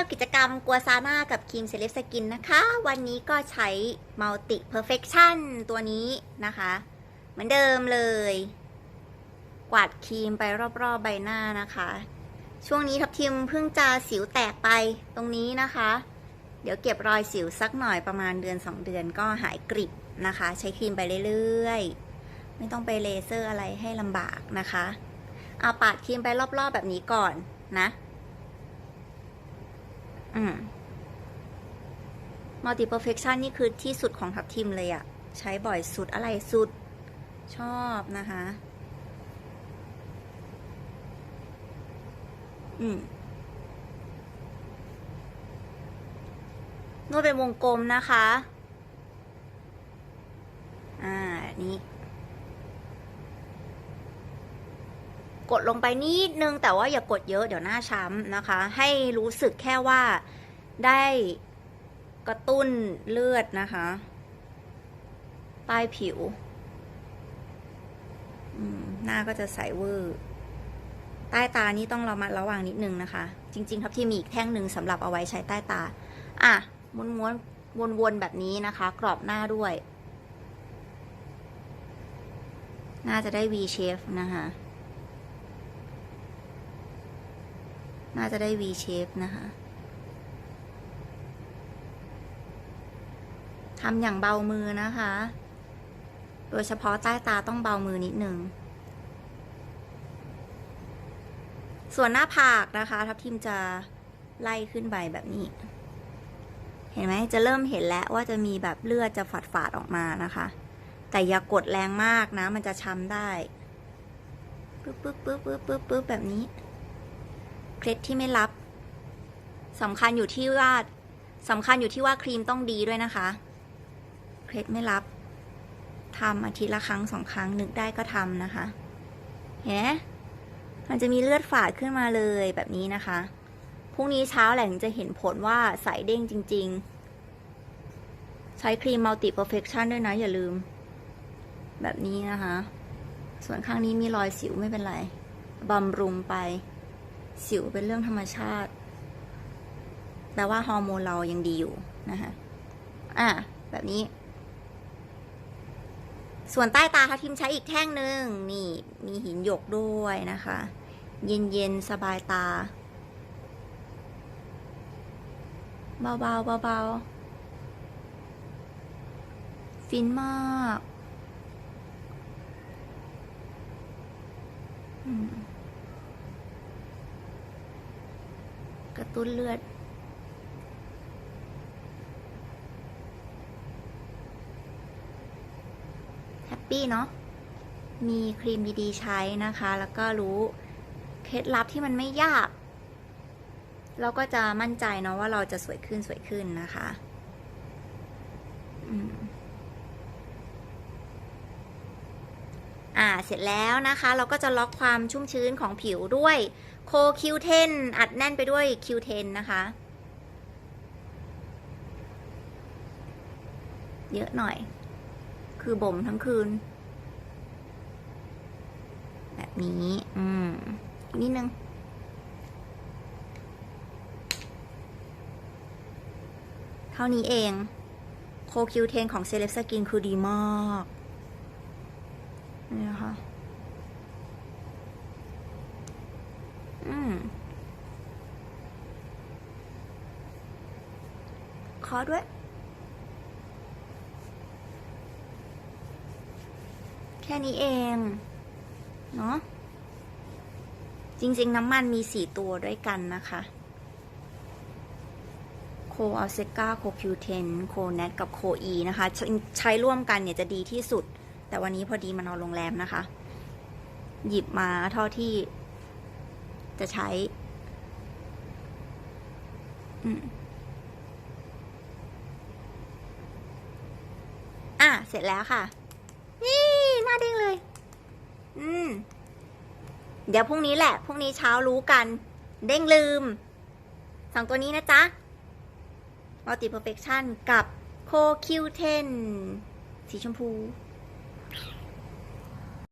วกิจกรรมกัวซาน่ากับครีมเซเลบสกินนะคะ วันนี้ก็ใช้ Multi Perfection ตัวนี้นะคะ เหมือนเดิมเลย กวาดครีมไปรอบๆใบหน้านะคะ ช่วงนี้ทับทิมเพิ่งจะสิวแตกไปตรงนี้นะคะ เดี๋ยวเก็บรอยสิวสักหน่อยประมาณเดือน 2 เดือนก็หายกริบนะคะ ใช้ครีมไปเรื่อยๆ ไม่ต้องไปเลเซอร์อะไรให้ลำบากนะคะ เอาปาดครีมไปรอบๆแบบนี้ก่อนนะ อืม Multi Perfection นี่คือที่สุดของทับทิมเลยอะใช้บ่อยสุดอะไรสุด ชอบนะคะ อืมนวดเป็นวงกลมนะคะ อ่า นี่ กดลงไปนิดนึง แต่ว่าอย่ากดเยอะเดี๋ยวหน้าช้ำนะคะ ให้รู้สึกแค่ว่าได้กระตุ้นเลือดนะคะใต้ผิวหน้าก็จะใสเวอร์ใต้ตานี่ต้องระมัดระวังนิดนึงนะคะ จริง ๆ ครับที่มีอีกแท่งหนึ่งสำหรับเอาไว้ใช้ใต้ตา อะม้วนม้วนวนวนๆแบบนี้นะคะ กรอบหน้าด้วย น่าจะได้ V shape นะคะ น่าจะได้ V shape นะคะทำอย่างเบามือนะคะ โดยเฉพาะใต้ตาต้องเบามือนิดนึง ส่วนหน้าผากนะคะ ทับทิมจะไล่ขึ้นไปแบบนี้ เห็นไหมจะเริ่มเห็นแล้วว่าจะมีแบบเลือดจะฝาดฝาดออกมานะคะ แต่อย่ากกดแรงมากนะ มันจะช้ำได้ปึ๊บปึ๊บปึ๊บปึ๊บปึ๊บปึ๊บแบบนี้ เคล็ดที่ไม่รับสำคัญอยู่ที่ว่าสำคัญอยู่ที่ว่าครีมต้องดีด้วยนะคะ เคล็ดไม่รับทำอาทิตย์ละครั้งสองครั้งนึกได้ก็ทำนะคะ เห็นไหมมันจะมีเลือดฝาดขึ้นมาเลยแบบนี้นะคะ พรุ่งนี้เช้าแหล่งจะเห็นผลว่าใสเด้งจริง ๆ ใช้ครีม Multi Perfection ด้วยนะ อย่าลืม แบบนี้นะคะ ส่วนข้างนี้มีรอยสิวไม่เป็นไร บำรุงไป สิวเป็นเรื่องธรรมชาติ แปลว่าฮอร์โมนเรายังดีอยู่นะคะอะ แบบนี้ ส่วนใต้ตาทับทิมใช้อีกแท่งหนึ่งนี่ มีหินหยกด้วยนะคะ เย็นๆสบายตา เบาๆเบาๆฟินมาก อืม กระตุ้นเลือด แฮปปี้เนาะ มีครีมดีๆใช้นะคะ แล้วก็รู้เคล็ดลับที่มันไม่ยาก เราก็จะมั่นใจเนาะว่าเราจะสวยขึ้นสวยขึ้นนะคะ อืม อ่าเสร็จแล้วนะคะ เราก็จะล็อกความชุ่มชื้นของผิวด้วยโคคิวเทนอัดแน่นไปด้วยคิวเทนนะคะ เยอะหน่อย คือบ่มทั้งคืน แบบนี้ อืมนิดนึงเท่านี้เอง โคคิวเทนของเซเลบสกินคือดีมาก นี่นะคะอืมขอด้วย แค่นี้เอง เนาะจริง ๆ น้ำมันมีสี่ตัวด้วยกันนะคะโคอัลเซกาโคคิวเทนโคเนตกับโคอีนะคะ ใช้ใช้ร่วมกันเนี่ยจะดีที่สุด แต่วันนี้พอดีมานอนโรงแรมนะคะ หยิบมาเท่าที่จะใช้ อืมอะ เสร็จแล้วค่ะ นี่หน้าเด้งเลย อืม เดี๋ยวพรุ่งนี้แหละ พรุ่งนี้เช้ารู้กัน เด้งลืมสองตัวนี้นะจ๊ะ Multi Perfection กับ Co Q10 สีชมพู